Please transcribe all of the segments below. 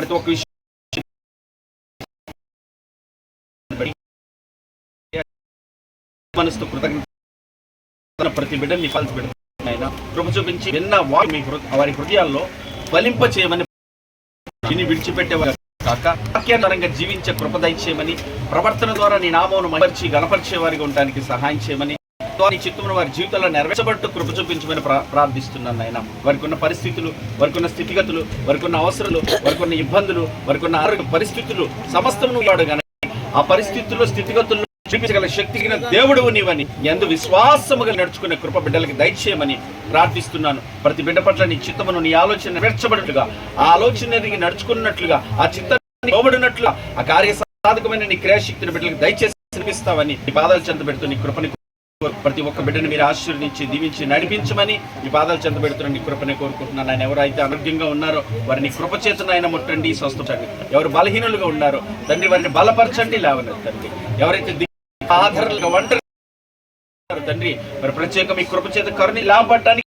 ప్రతి ఒక్క విషయం మనసుతో కృతజ్ఞత ప్రతి బిడ్డని ఫలిత బిడ్డ కృప చూపించి విన్న వారి మీ వారి హృదయాల్లో ఫలింప చేయమని విని విడిచిపెట్టేవారు కాక వాక్యాధారంగా జీవించే కృప దయచేయమని ప్రవర్తన ద్వారా నీ నామమును మహపరిచి గణపరిచే వారికి ఉండడానికి సహాయం చేయమని నీ చిత్తమును వారి జీవితంలో నెరవేర్చబట్టు కృప చూపించమని ప్రార్థిస్తున్నాను ఆయన వారికి ఉన్న పరిస్థితులు వారికి ఉన్న స్థితిగతులు వారికి ఉన్న అవసరాలు వారికి ఉన్న ఇబ్బందులు వారికి ఉన్న ఆరోగ్య పరిస్థితులు సమస్తము వాడు కానీ ఆ పరిస్థితుల్లో స్థితిగతుల్లో చూపించగల శక్తి కలిగిన దేవుడు నీవని. ఎందు విశ్వాసముగా నడుచుకునే కృప బిడ్డలకి దయచేయమని ప్రార్థిస్తున్నాను. ప్రతి బిడ్డ పట్ల నీ చిత్తమును నీ ఆలోచన నెరవేర్చబడినట్లుగా ఆ ఆలోచన నడుచుకున్నట్లుగా ఆ చిత్తాన్ని లోబడినట్లుగా ఆ కార్య సాధకమైన నీ క్రియాశక్తిని బిడ్డలకు దయచేసి శ్రమిస్తావని నీ పాదాలు చెంత పెడుతూ నీ కృపని ప్రతి ఒక్క బిడ్డను మీరు ఆశీర్వదించి దీవించి నడిపించమని మీ పాదాలు చెంత నీ కృపనే కోరుకుంటున్నాను. ఆయన ఎవరైతే ఆరోగ్యంగా ఉన్నారో వారిని కృప ఆయన ముట్టండి స్వస్థపండి ఎవరు బలహీనులుగా ఉన్నారో తండ్రి వారిని బలపరచండి లేవనెత్తండి. ఎవరైతే దిక్కు ఆధారాలుగా ఒంటరి తండ్రి మరి ప్రత్యేక మీ కృపచేత కరుని లాభపడటానికి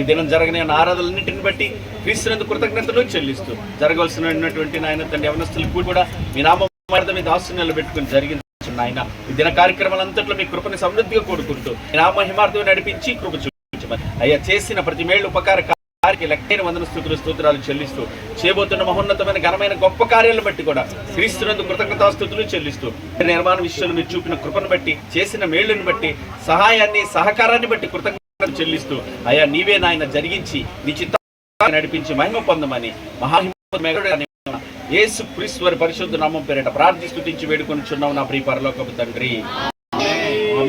ఈ దినం జరగని ఆరాధనలన్నింటిని బట్టి క్రీస్తునందు కృతజ్ఞతలు చెల్లిస్తూ జరగవలసినటువంటి నాయన తండ్రి యవనస్తులకు కూడా మీ నామ మీద ఆస్తులు నిలబెట్టుకుని జరిగింది. నాయన. ఈ దిన కార్యక్రమాలంతట్లో మీ కృపని సమృద్ధిగా కోరుకుంటూ నా మహిమార్థం నడిపించి కృప చూపించమని. అయ్యా చేసిన ప్రతి మేళ్ళు ఉపకార కార్యకి లెక్కైన వందన స్థుతులు స్తోత్రాలు చెల్లిస్తూ చేయబోతున్న మహోన్నతమైన ఘనమైన గొప్ప కార్యాలను బట్టి కూడా క్రీస్తునందు కృతజ్ఞతాస్థుతులు చెల్లిస్తూ నిర్మాణ విషయంలో మీరు చూపిన కృపను బట్టి చేసిన మేళ్ళను బట్టి సహాయాన్ని సహకారాన్ని బట్టి కృతజ్ఞతలు చెల్లిస్తూ అయ్యా నీవే నాయన జరిగించి నీ చిత్త నడిపించి మహిమ పొందమని మహాహిమ యేసు క్రీస్తు వారి పరిశుద్ధ నామం పేరిట ప్రార్థి స్తుతించి వేడుకొని చున్నాం నా ప్రియ పరలోకపు తండ్రి.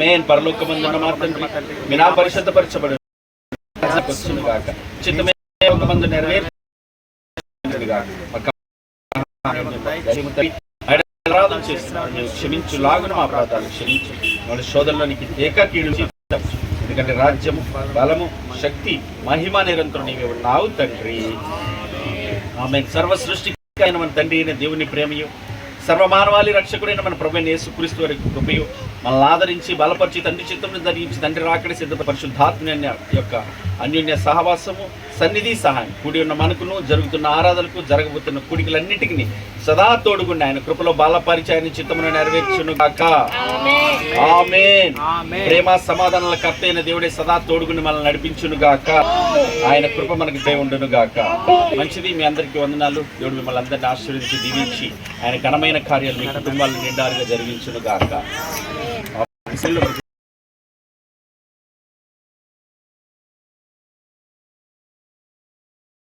మేన్ పరలోకమందున్న మా తండ్రి. మీ నా పరిశుద్ధ పరచబడు వచ్చును గాక చిత్తమే మందు నెరవేర్చును గాక చేస్తున్నాను నేను క్షమించు లాగున మా ప్రాంతాలు క్షమించు. మన శోధనలోనికి ఏకాకీడు ఎందుకంటే రాజ్యము బలము శక్తి మహిమ నిరంతరం నీవే ఉన్నావు తండ్రి. ఆమె సర్వ సృష్టి ఆయన మన తండ్రి అయిన దేవుని ప్రేమయు. సర్వమానవాళి రక్షకుడైన మన ప్రభు యేసుక్రీస్తు వారి కృపయు. మనల్ని ఆదరించి బలపరిచి తండ్రి చిత్తం ధరించి తండ్రి రాకడే సిద్ధ పరిశుద్ధాత్మ యొక్క అన్యోన్య సహవాసము సన్నిధి సహాయం. కూడి ఉన్న మనకును జరుగుతున్న ఆరాధనకు జరగబోతున్న కుడికలన్నిటికీ సదా తోడుగుండి ఆయన కృపలో బలపరిచి ఆయన చిత్తమును నెరవేర్చును గాక ఆమేన్. ప్రేమ సమాధానాల కర్త అయిన దేవుడే సదా తోడుగుని మనల్ని నడిపించును గాక ఆయన కృప మనకి దయ ఉండును గాక మంచిది. మీ అందరికీ వందనాలు. దేవుడు మిమ్మల్ని అందరినీ ఆశీర్వదించి దీవించి ఆయన ఘనమైన కార్యాలు మీ కుటుంబాలను నిండారుగా జరిగించును గాక